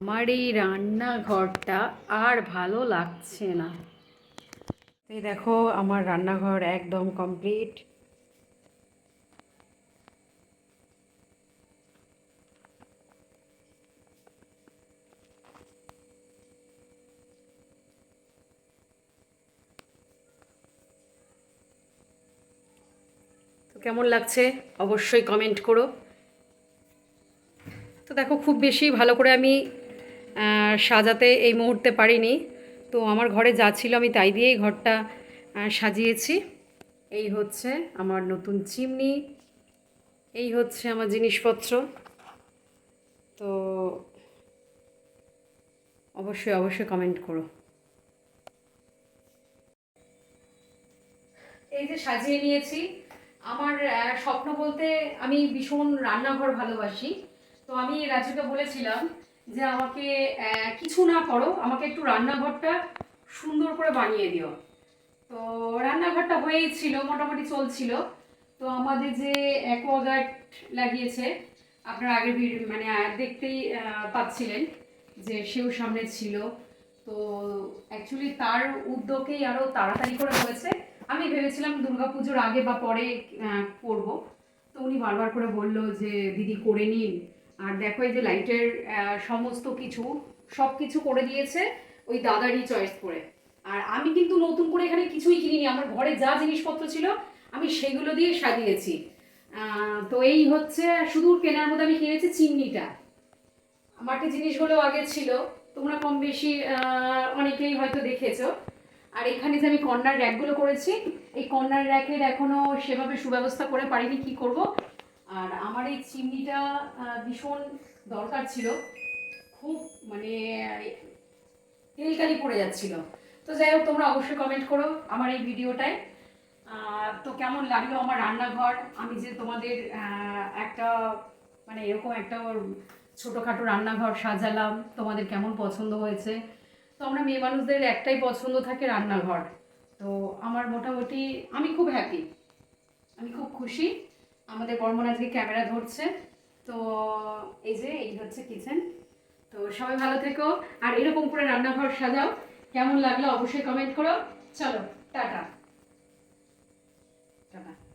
আমার এই রান্নাঘরটা আর ভালো লাগছে না। এই দেখো, আমার রান্নাঘর একদম কমপ্লিট কেমন লাগছে? অবশ্যই কমেন্ট করো। তো দেখো, খুব বেশি ভালো করে আমি সাজাতে এই মুহূর্তে পারিনি। তো আমার ঘরে যা ছিল আমি তাই দিয়েই ঘরটা সাজিয়েছি। এই হচ্ছে আমার নতুন চিমনি। এই হচ্ছে আমার জিনিসপত্র। তো অবশ্যই অবশ্যই কমেন্ট করো। এই যে সাজিয়ে নিয়েছি, আমার স্বপ্ন বলতে আমি ভীষণ রান্নাঘর ভালোবাসি। তো আমি রাজুকে বলেছিলাম যে আমাকে কিছু না করো, আমাকে একটু রান্নাঘরটা সুন্দর করে বানিয়ে দিও। তো রান্নাঘরটা হয়েই ছিল মোটামুটি চলছিল। তো আমাদের যে অ্যাকোয়াগার্ড লাগিয়েছে, আপনারা আগের মানে দেখতেই পাচ্ছিলেন যে সেও সামনে ছিল। তো অ্যাকচুয়ালি তার উদ্যোগেই আরও তাড়াতাড়ি করে হয়েছে। আমি ভেবেছিলাম দুর্গাপুজোর আগে বা পরে করব। তো উনি বারবার করে বলল যে, দিদি, করে নিন। আর দেখো এই যে লাইটের সমস্ত কিছু সব কিছু করে দিয়েছে ওই দাদারই চয়েস করে। আর আমি কিন্তু নতুন করে এখানে কিছুই কিনিনি, আমার ঘরে যা জিনিসপত্র ছিল, আমি সেগুলো দিয়ে সাজিয়েছি। তো এই হচ্ছে শুধু কেনার মধ্যে আমি কিনেছি চিমনিটা। মাটির জিনিসগুলো আগে ছিল, তোমরা কম বেশি অনেকেই হয়তো দেখেছ। আর এখানে যে আমি কর্নার র্যাকগুলো করেছি, এই কর্নার র্যাকের এখনও সেভাবে সুব্যবস্থা করে পারিনি, কি করব? আর আমার এই চিমনিটা ভীষণ দরকার ছিল। খুব মানে তেলকালি পড়ে যাচ্ছিল। তো যাই হোক, তোমরা অবশ্যই কমেন্ট করো আমার এই ভিডিওটায়। তো কেমন লাগল আমার রান্নাঘর? আমি যে তোমাদের একটা মানে এরকম একটা ছোটোখাটো রান্নাঘর সাজালাম, তোমাদের কেমন পছন্দ হয়েছে? তো আমরা মেয়ে মানুষদের একটাই পছন্দ থাকে রান্নাঘর। তো আমার মোটামুটি, আমি খুব হ্যাপি আমি খুব খুশি। আমাদের বর্মন আজকে ক্যামেরা ধরছে। তো এই যে, এই হচ্ছে কিচেন তো সবাই ভালো থেকো। আর এরকম করে রান্নাঘর সাজাও। কেমন লাগল অবশ্যই কমেন্ট করো। চলো, টাটা। টাটা।